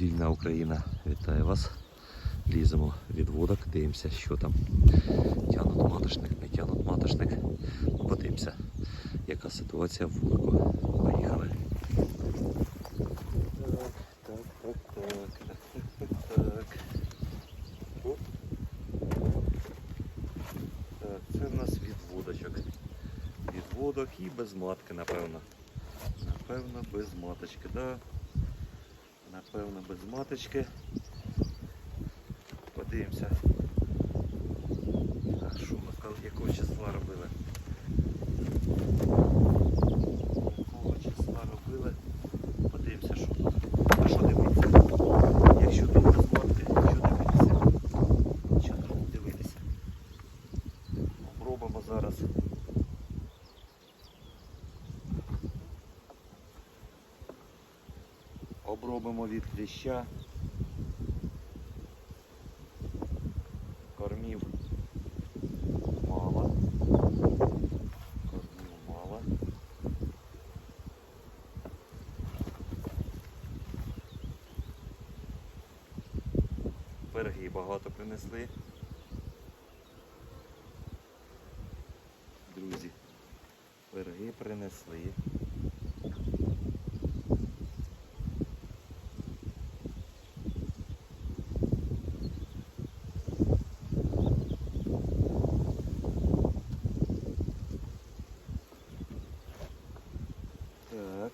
Вільна Україна вітає вас. Ліземо від водок, дивимося, що там. Тянуть маточник, не тянуть маточник. Подивимося, яка ситуація в вулику. Поїхали. Це в нас відводочок. Відводок і без матки, напевно. Напевно, без маточки, да? Напевно, без маточки. Подивимося. Що якого числа робили? Якого числа робили? Подивимося, що тут. А що дивитися? Якщо тут без матки, що дивитися? Що тут дивитися? Пробуємо зараз. Обробимо від кліща. Кормів мало. Кормів мало. Береги багато принесли. Друзі, береги принесли. Так.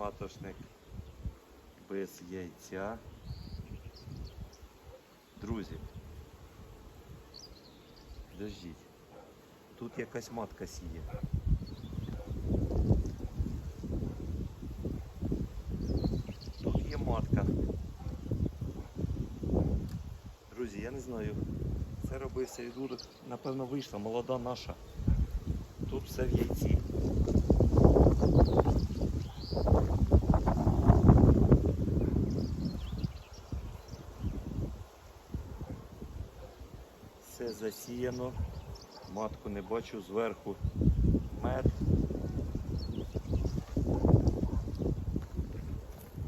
Матошник без яйця. Друзі. Подождіть. Тут якась матка сіє. Тут є матка. Друзі, я не знаю. Це робився відводок. Напевно, вийшла молода наша. Тут все в яйці. Все засіяно. Матку не бачу зверху. Мед.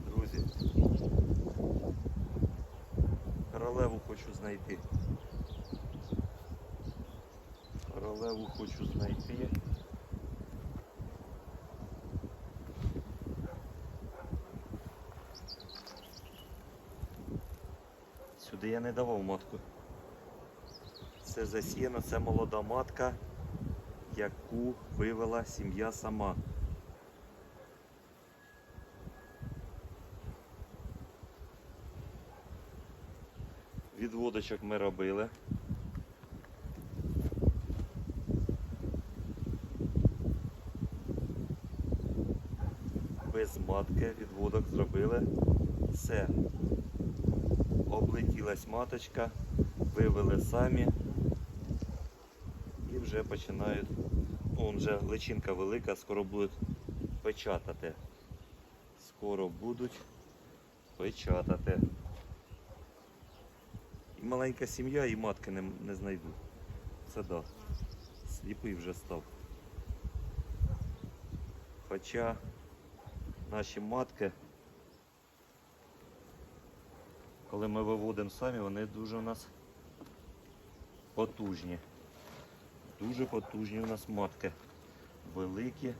Друзі. Королеву хочу знайти. Королеву хочу знайти. Сюди я не давав матку. Це засіяно, це молода матка, яку вивела сім'я сама. Відводочок ми робили. Без матки відводок зробили. Все. Облетілась маточка, вивели самі вже починають. Ну, он вже личинка велика, скоро будуть печатати. Скоро будуть печатати. І маленька сім'я, і матки не, не знайду. Це да. Сліпий вже став. Хоча наші матки, коли ми виводимо самі, вони дуже у нас потужні. Дуже потужні у нас матки. Великі,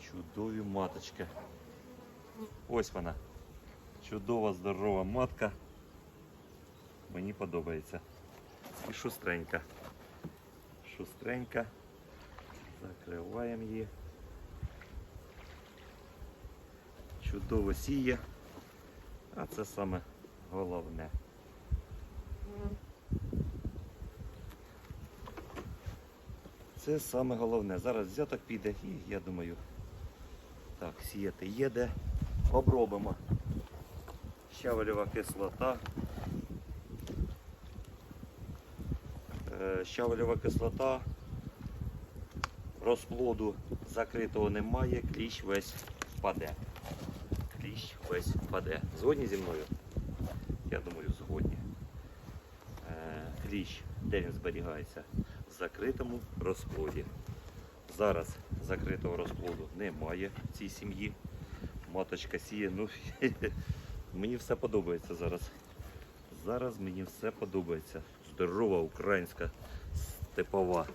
чудові маточки. Ось вона. Чудова, здорова матка. Мені подобається. І шустренька. Шустренька. Закриваємо її. Чудово сіє. А це саме головне. Це саме головне. Зараз взяток піде і я думаю, так, сіяти їде. Обробимо. Щавелєва кислота. Е, Щавелєва кислота. Розплоду закритого немає, кліщ весь впаде. Кліщ весь впаде. Згодні зі мною? Я думаю, згодні. Е, Кліщ, де він зберігається? В закритому розплоді. Зараз закритого розплоду немає в цій сім'ї. Маточка сіє. Ну, мені все подобається зараз. Зараз мені все подобається. Здорова українська степова.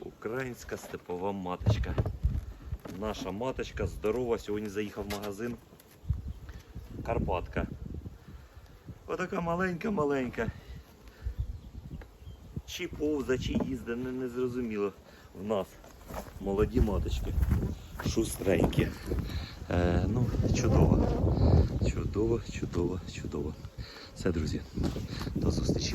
Українська степова маточка. Наша маточка здорова. Сьогодні заїхав в магазин. Карпатка. Отака маленька-маленька. Чи повза, чи їзде, не, не зрозуміло. В нас молоді маточки. Шустренькі. Е, ну, чудово. Чудово, чудово, чудово. Все, друзі. До зустрічі.